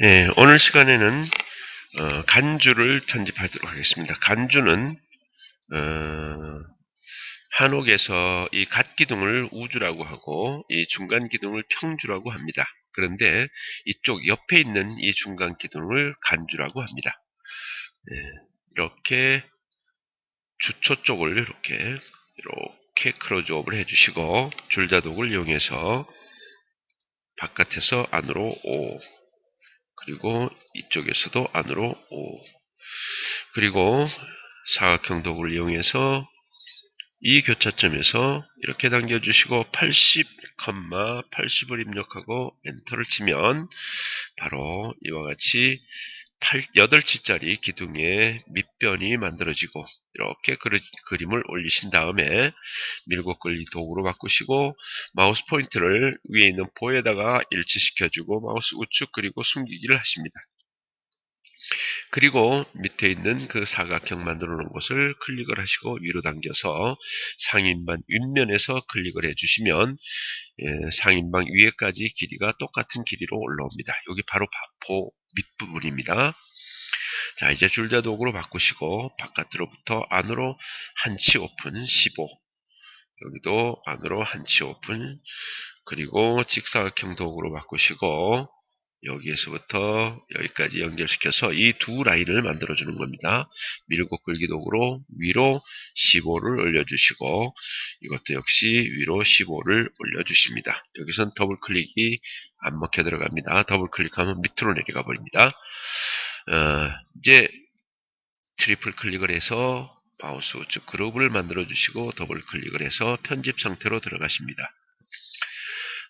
예, 오늘 시간에는 어, 간주를 편집하도록 하겠습니다. 간주는 어, 한옥에서 이 갓기둥을 우주라고 하고 이 중간 기둥을 평주라고 합니다. 그런데 이쪽 옆에 있는 이 중간 기둥을 간주라고 합니다. 예, 이렇게 주초 쪽을 이렇게 이렇게 크로즈업을 해주시고 줄자독을 이용해서 바깥에서 안으로 오 그리고 이쪽에서도 안으로 오. 그리고 사각형 도구를 이용해서 이 교차점에서 이렇게 당겨주시고 80, 80을 입력하고 엔터를 치면 바로 이와 같이 8, 8치짜리 기둥의 밑변이 만들어지고 이렇게 그리, 그림을 올리신 다음에 밀고 끌기 도구로 바꾸시고 마우스 포인트를 위에 있는 보에다가 일치시켜주고 마우스 우측 그리고 숨기기를 하십니다. 그리고 밑에 있는 그 사각형 만들어 놓은 것을 클릭을 하시고 위로 당겨서 상인방 윗면에서 클릭을 해주시면 예, 상인방 위에까지 길이가 똑같은 길이로 올라옵니다. 여기 바로 보 밑부분입니다. 자 이제 줄자 도구로 바꾸시고 바깥으로부터 안으로 한치 오픈 15 여기도 안으로 한치 오픈 그리고 직사각형 도구로 바꾸시고 여기에서부터 여기까지 연결시켜서 이 두 라인을 만들어 주는 겁니다. 밀고 끌기 도구로 위로 15를 올려주시고 이것도 역시 위로 15를 올려주십니다. 여기선 더블 클릭이 안 먹혀 들어갑니다. 더블 클릭하면 밑으로 내려가 버립니다. 어, 이제 트리플 클릭을 해서 마우스 우측 그룹을 만들어 주시고 더블 클릭을 해서 편집 상태로 들어가십니다.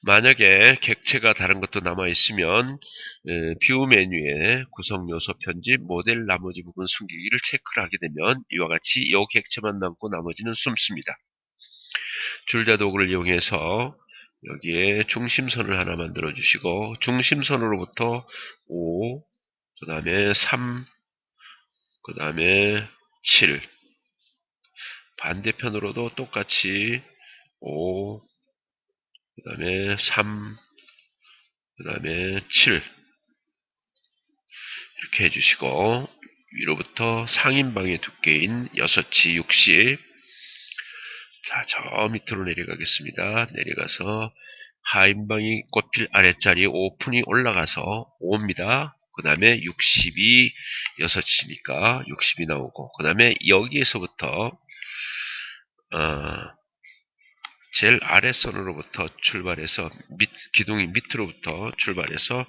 만약에 객체가 다른 것도 남아 있으면 뷰 메뉴에 구성 요소 편집 모델 나머지 부분 숨기기를 체크를 하게 되면 이와 같이 이 객체만 남고 나머지는 숨습니다. 줄자 도구를 이용해서 여기에 중심선을 하나 만들어 주시고 중심선으로부터 5, 그 다음에 3, 그 다음에 7 반대편으로도 똑같이 5, 그 다음에 3, 그 다음에 7 이렇게 해주시고 위로부터 상인방의 두께인 6치 60 자, 저 밑으로 내려가겠습니다. 내려가서 하인방이 꽃필 아래자리 오픈이 올라가서 5입니다. 그 다음에 60이 6이니까 60이 나오고 그 다음에 여기에서부터 어, 제일 아래선으로부터 출발해서 밑, 기둥이 밑으로부터 출발해서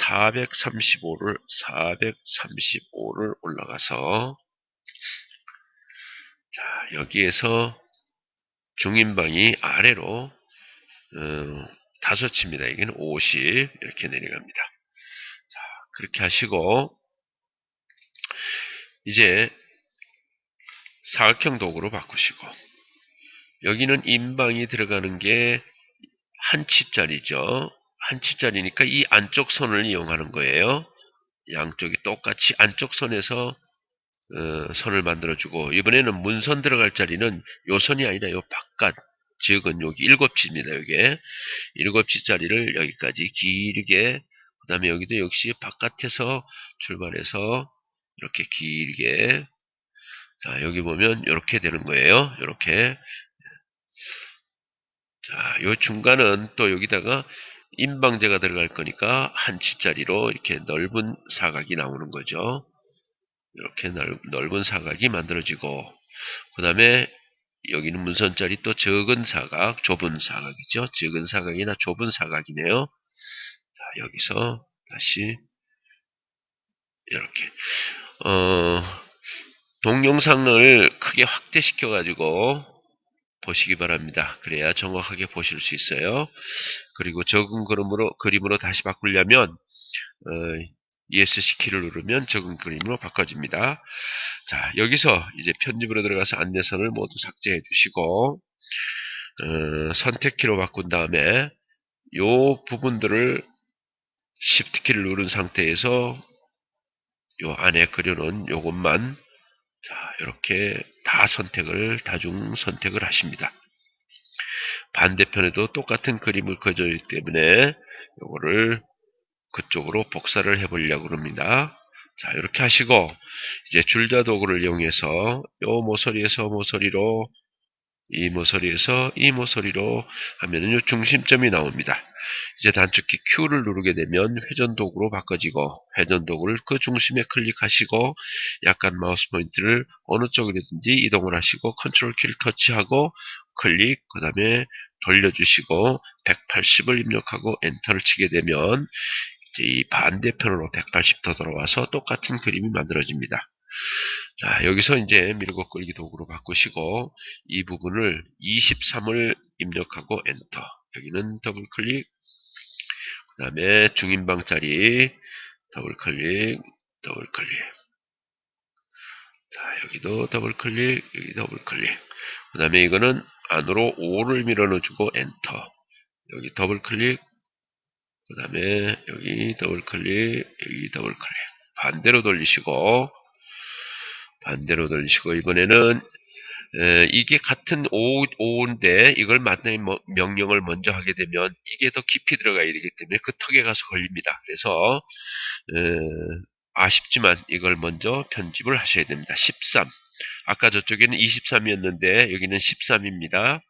435를 435를 올라가서 자 여기에서 중인방이 아래로 어, 다섯입니다. 이게는 50 이렇게 내려갑니다. 자 그렇게 하시고 이제 사각형 도구로 바꾸시고 여기는 인방이 들어가는 게 한 치짜리죠. 한 치짜리니까 이 안쪽 선을 이용하는 거예요. 양쪽이 똑같이 안쪽 선에서 어, 선을 만들어주고 이번에는 문선 들어갈 자리는 요 선이 아니라 요 바깥 즉은 여기 일곱 치입니다. 여기에 일곱 치짜리를 여기까지 길게 그 다음에 여기도 역시 바깥에서 출발해서 이렇게 길게 자 여기 보면 이렇게 되는 거예요. 이렇게 자, 요 중간은 또 여기다가 인방제가 들어갈 거니까 한 치짜리로 이렇게 넓은 사각이 나오는 거죠. 이렇게 넓, 넓은 사각이 만들어지고 그 다음에 여기는 문선짜리 또 적은 사각, 좁은 사각이죠. 적은 사각이나 좁은 사각이네요. 자, 여기서 다시 이렇게 어, 동영상을 크게 확대시켜 가지고 보시기 바랍니다. 그래야 정확하게 보실 수 있어요. 그리고 적은 그림으로, 그림으로 다시 바꾸려면 어, ESC 키를 누르면 적은 그림으로 바꿔집니다. 자 여기서 이제 편집으로 들어가서 안내선을 모두 삭제해 주시고 어, 선택키로 바꾼 다음에 요 부분들을 Shift 키를 누른 상태에서 요 안에 그려놓은 요것만 자, 이렇게 다 선택을, 다중 선택을 하십니다. 반대편에도 똑같은 그림을 그려 있기 때문에 요거를 그쪽으로 복사를 해보려고 합니다. 자, 이렇게 하시고, 이제 줄자 도구를 이용해서, 요 모서리에서 모서리로, 이 모서리에서 이 모서리로 하면은 요 중심점이 나옵니다. 이제 단축키 Q를 누르게 되면 회전 도구로 바꿔지고, 회전 도구를 그 중심에 클릭하시고, 약간 마우스 포인트를 어느 쪽이든지 이동을 하시고, 컨트롤 키를 터치하고, 클릭, 그 다음에 돌려주시고, 180을 입력하고 엔터를 치게 되면, 이제 이 반대편으로 180도 돌아와서 똑같은 그림이 만들어집니다. 자, 여기서 이제 밀고 끌기 도구로 바꾸시고 이 부분을 23을 입력하고 엔터. 여기는 더블 클릭. 그 다음에 중인방짜리 더블 클릭, 더블 클릭. 자, 여기도 더블 클릭, 여기 더블 클릭. 그 다음에 이거는 안으로 5를 밀어 넣어주고 엔터. 여기 더블 클릭, 그 다음에 여기 더블 클릭, 여기 더블 클릭. 반대로 돌리시고, 반대로 돌리시고, 이번에는, 에, 이게 같은 5, 5인데, 이걸 만약에 뭐- 명령을 먼저 하게 되면, 이게 더 깊이 들어가야 되기 때문에 그 턱에 가서 걸립니다. 그래서, 에, 아쉽지만 이걸 먼저 편집을 하셔야 됩니다. 13. 아까 저쪽에는 23이었는데, 여기는 13입니다.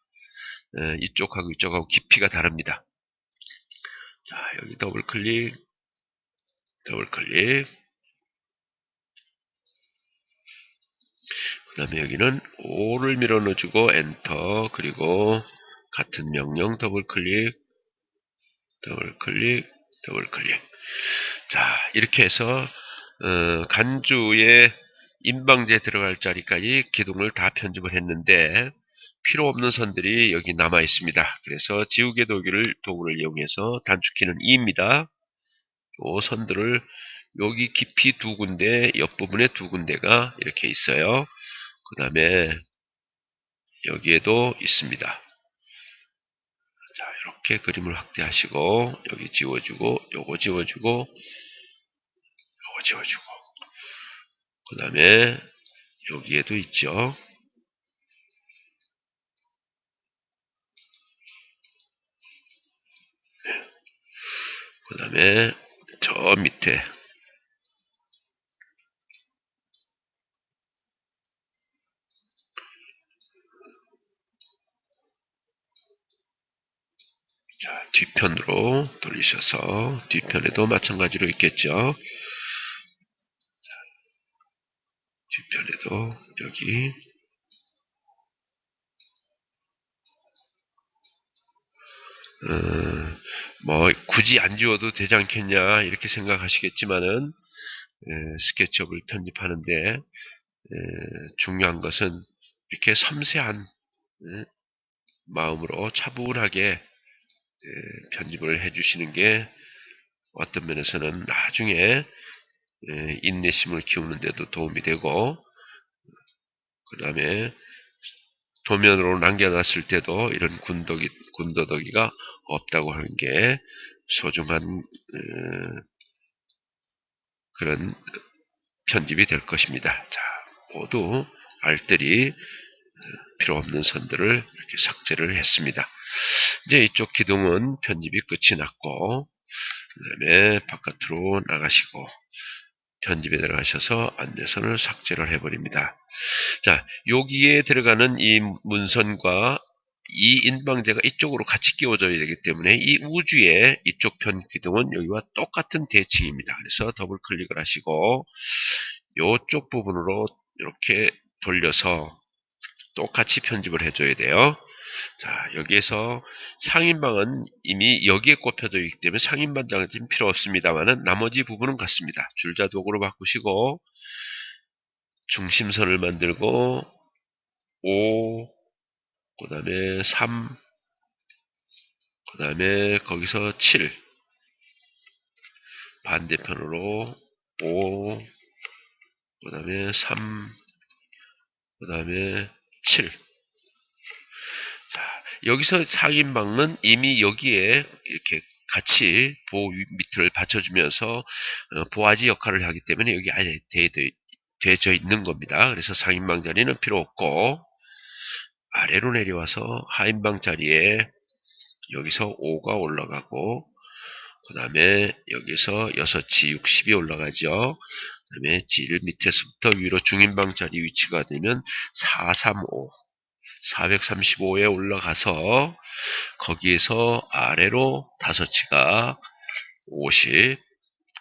이쪽하고 이쪽하고 깊이가 다릅니다. 자, 여기 더블 클릭, 더블 클릭. 그 다음에 여기는 5를 밀어 넣어주고 엔터, 그리고 같은 명령 더블 클릭, 더블 클릭, 더블 클릭. 자, 이렇게 해서, 어, 간주에 인방제 들어갈 자리까지 기둥을 다 편집을 했는데, 필요 없는 선들이 여기 남아 있습니다. 그래서 지우개 도구를, 도구를 이용해서 단축키는 2입니다. 요 선들을 여기 깊이 두 군데, 옆부분에 두 군데가 이렇게 있어요. 그 다음에 여기에도 있습니다. 자, 이렇게 그림을 확대하시고 여기 지워주고 요거 지워주고 요거 지워주고 그 다음에 여기에도 있죠. 그 다음에 저 밑에 자, 뒤편으로 돌리셔서 뒤편에도 마찬가지로 있겠죠. 자, 뒤편에도 여기 어, 뭐 굳이 안 지워도 되지 않겠냐 이렇게 생각하시겠지만은 에, 스케치업을 편집하는데 에, 중요한 것은 이렇게 섬세한 에, 마음으로 차분하게 에, 편집을 해주시는 게 어떤 면에서는 나중에 에, 인내심을 키우는 데도 도움이 되고 그 다음에 도면으로 남겨놨을 때도 이런 군더기, 군더더기가 없다고 하는 게 소중한 어, 그런 편집이 될 것입니다. 자, 모두 알뜰히 어, 필요 없는 선들을 이렇게 삭제를 했습니다. 이제 이쪽 기둥은 편집이 끝이 났고 그 다음에 바깥으로 나가시고 편집에 들어가셔서 안내선을 삭제를 해버립니다. 자, 여기에 들어가는 이 문선과 이 인방제가 이쪽으로 같이 끼워져야 되기 때문에 이 우주의 이쪽 편 기둥은 여기와 똑같은 대칭입니다. 그래서 더블 클릭을 하시고 이쪽 부분으로 이렇게 돌려서 똑같이 편집을 해줘야 돼요. 자, 여기에서 상인방은 이미 여기에 꼽혀져 있기 때문에 상인반장은 필요 없습니다만은 나머지 부분은 같습니다. 줄자 도구로 바꾸시고 중심선을 만들고 5, 그 다음에 3, 그 다음에 거기서 7, 반대편으로 5, 그 다음에 3, 그 다음에 7. 자, 여기서 상인방은 이미 여기에 이렇게 같이 보호 밑을 받쳐주면서 어, 보아지 역할을 하기 때문에 여기 아예 되어 있는 겁니다. 그래서 상인방 자리는 필요 없고 아래로 내려와서 하인방 자리에 여기서 5가 올라가고 그 다음에 여기서 6지 60이 올라가죠. 그 다음에 질 밑에서부터 위로 중인방 자리 위치가 되면 435, 435에 올라가서 거기에서 아래로 다섯 치가 50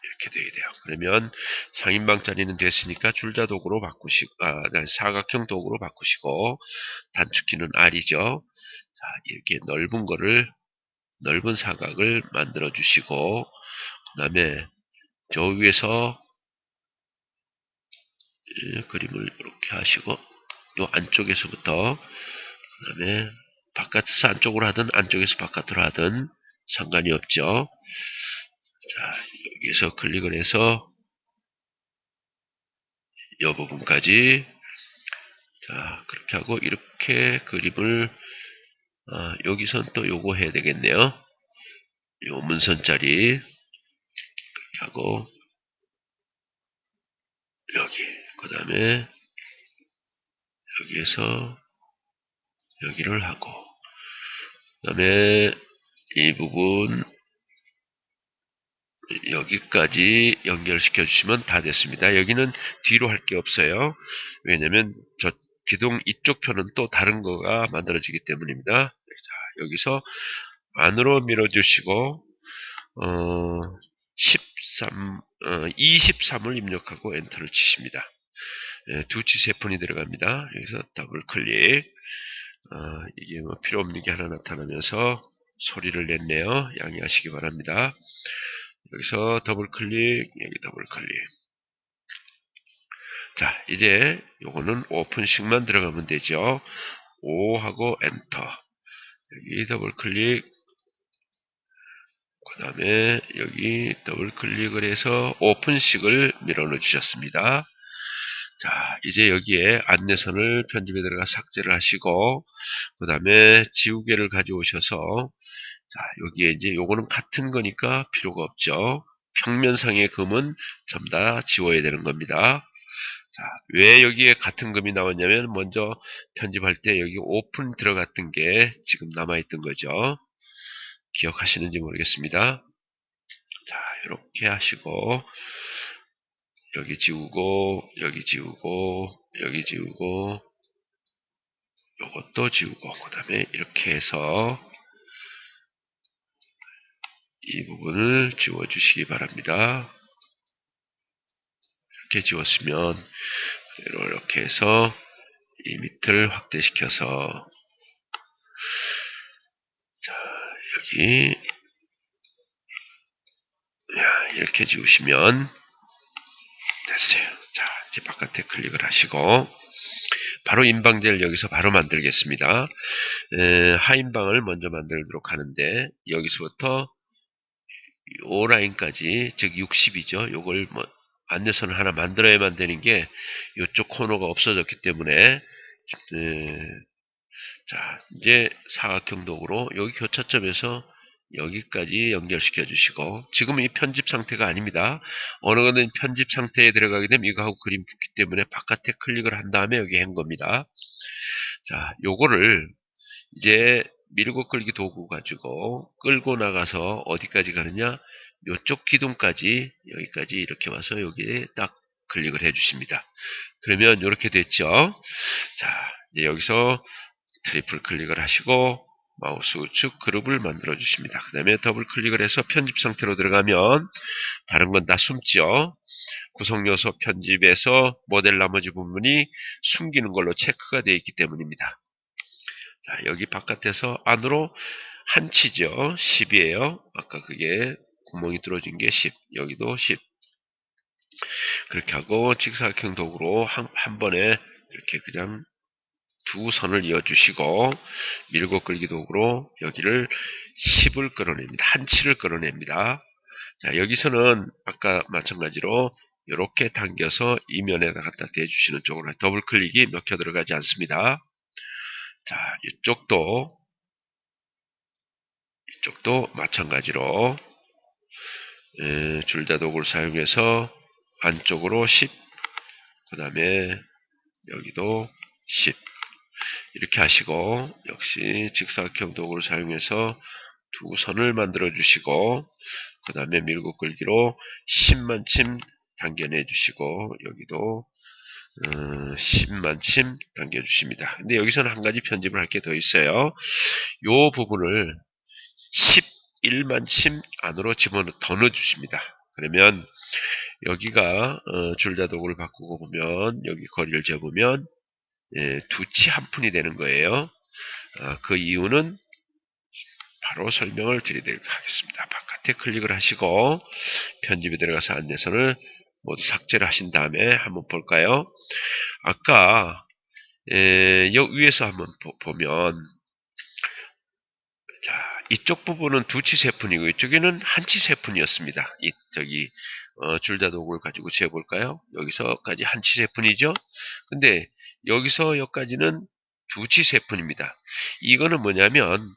이렇게 돼야 돼요. 그러면 상인방 자리는 됐으니까 줄자 도구로 바꾸시고 아, 네, 사각형 도구로 바꾸시고 단축키는 R이죠. 자, 이렇게 넓은 거를 넓은 사각을 만들어 주시고 그 다음에 저 위에서 예, 그림을 이렇게 하시고 요 안쪽에서부터 그 다음에 바깥에서 안쪽으로 하든 안쪽에서 바깥으로 하든 상관이 없죠. 자, 여기서 클릭을 해서 이 부분까지 자, 그렇게 하고 이렇게 그림을 아, 여기선 또 요거 해야 되겠네요. 요 문선짜리 이렇게 하고 여기 그 다음에 여기에서 여기를 하고 그 다음에 이 부분 여기까지 연결시켜 주시면 다 됐습니다. 여기는 뒤로 할 게 없어요. 왜냐면 저 기둥 이쪽 편은 또 다른 거가 만들어지기 때문입니다. 자, 여기서 안으로 밀어 주시고 어, 13, 어, 23을 입력하고 엔터를 치십니다. 예, 두 지세폰이 들어갑니다. 여기서 더블 클릭 어, 이게 뭐 필요 없는 게 하나 나타나면서 소리를 냈네요. 양해하시기 바랍니다. 여기서 더블 클릭, 여기 더블 클릭. 자, 이제 요거는 오픈식만 들어가면 되죠. 5하고 엔터. 여기 더블 클릭. 그 다음에 여기 더블 클릭을 해서 오픈식을 밀어넣어 주셨습니다. 자, 이제 여기에 안내선을 편집에 들어가 삭제를 하시고, 그 다음에 지우개를 가져오셔서, 자, 여기에 이제 요거는 같은 거니까 필요가 없죠. 평면상의 금은 전부 다 지워야 되는 겁니다. 자, 왜 여기에 같은 금이 나왔냐면 먼저 편집할 때 여기 오픈 들어갔던 게 지금 남아있던 거죠. 기억하시는지 모르겠습니다. 자, 이렇게 하시고 여기 지우고 여기 지우고 여기 지우고 요것도 지우고 그 다음에 이렇게 해서 이 부분을 지워 주시기 바랍니다. 이렇게 지웠으면 그대로 이렇게 해서 이 밑을 확대시켜서 자 여기 야, 이렇게 지우시면 이제 바깥에 클릭을 하시고 바로 인방제를 여기서 바로 만들겠습니다. 에, 하인방을 먼저 만들도록 하는데 여기서부터 오 라인까지 즉 60이죠. 요걸 뭐 안내선을 하나 만들어야만 되는 게 이쪽 코너가 없어졌기 때문에 에, 자 이제 사각형 도구로 여기 교차점에서 여기까지 연결시켜 주시고 지금은 이 편집 상태가 아닙니다. 어느 거는 편집 상태에 들어가게 되면 이거하고 그림 붙기 때문에 바깥에 클릭을 한 다음에 여기 한 겁니다. 자 요거를 이제 밀고 끌기 도구 가지고 끌고 나가서 어디까지 가느냐 요쪽 기둥까지 여기까지 이렇게 와서 여기에 딱 클릭을 해 주십니다. 그러면 이렇게 됐죠. 자 이제 여기서 트리플 클릭을 하시고 마우스 우측 그룹을 만들어 주십니다. 그 다음에 더블 클릭을 해서 편집 상태로 들어가면 다른 건 다 숨죠. 구성 요소 편집에서 모델 나머지 부분이 숨기는 걸로 체크가 되어 있기 때문입니다. 자, 여기 바깥에서 안으로 한 치죠. 10이에요. 아까 그게 구멍이 뚫어진 게 10. 여기도 10. 그렇게 하고 직사각형 도구로 한, 한 번에 이렇게 그냥 두 선을 이어주시고 밀고 끌기 도구로 여기를 10을 끌어냅니다. 한 치를 끌어냅니다. 자 여기서는 아까 마찬가지로 이렇게 당겨서 이면에다 갖다 대주시는 쪽으로 더블 클릭이 먹혀 들어가지 않습니다. 자 이쪽도 이쪽도 마찬가지로 에, 줄자 도구를 사용해서 안쪽으로 10, 그 다음에 여기도 10 이렇게 하시고 역시 직사각형 도구를 사용해서 두 선을 만들어 주시고 그 다음에 밀고 끌기로 10만 침 당겨내 주시고 여기도 어, 10만 침 당겨주십니다. 근데 여기서는 한 가지 편집을 할 게 더 있어요. 요 부분을 11만 침 안으로 집어넣어 더 넣어주십니다. 그러면 여기가 어, 줄자독을 바꾸고 보면 여기 거리를 재보면 예, 두 치 한 푼이 되는 거예요. 아, 그 이유는 바로 설명을 드리도록 하겠습니다. 바깥에 클릭을 하시고 편집에 들어가서 안내선을 모두 삭제를 하신 다음에 한번 볼까요? 아까 에, 여 위에서 한번 보, 면 자, 이쪽 부분은 두 치 세 푼이고 이쪽에는 한 치 세 푼이었습니다. 이 저기 어, 줄자독을 가지고 재볼까요? 여기서까지 한 치 세 푼이죠. 근데 여기서 여기까지는 두치 세푼입니다. 이거는 뭐냐면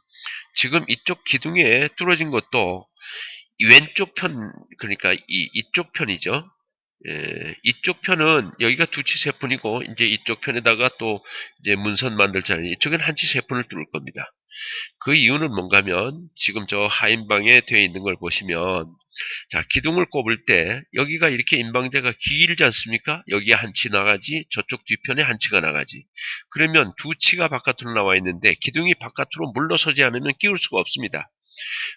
지금 이쪽 기둥에 뚫어진 것도 이 왼쪽 편 그러니까 이 이쪽 편이죠. 예, 이쪽 편은 여기가 두치 세푼이고 이제 이쪽 편에다가 또 이제 문선 만들잖아요. 이쪽엔 한치 세푼을 뚫을 겁니다. 그 이유는 뭔가면 지금 저 하인방에 되어 있는 걸 보시면 자 기둥을 꼽을 때 여기가 이렇게 인방제가 길지 않습니까? 여기에 한 치 나가지 저쪽 뒤편에 한 치가 나가지 그러면 두 치가 바깥으로 나와 있는데 기둥이 바깥으로 물러서지 않으면 끼울 수가 없습니다.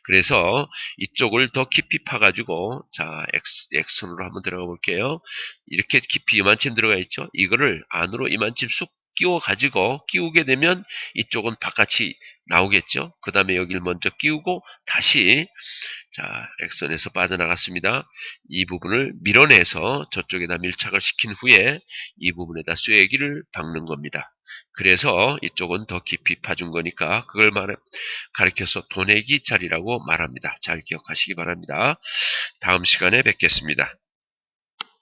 그래서 이쪽을 더 깊이 파가지고 자 X, X선으로 한번 들어가 볼게요. 이렇게 깊이 이만큼 들어가 있죠. 이거를 안으로 이만큼 쑥 끼워 가지고 끼우게 되면 이쪽은 바깥이 나오겠죠. 그 다음에 여기를 먼저 끼우고 다시 자 X선에서 빠져나갔습니다. 이 부분을 밀어내서 저쪽에다 밀착을 시킨 후에 이 부분에다 쐐기를 박는 겁니다. 그래서 이쪽은 더 깊이 파준 거니까 그걸 말 가리켜서 도내기 자리라고 말합니다. 잘 기억하시기 바랍니다. 다음 시간에 뵙겠습니다.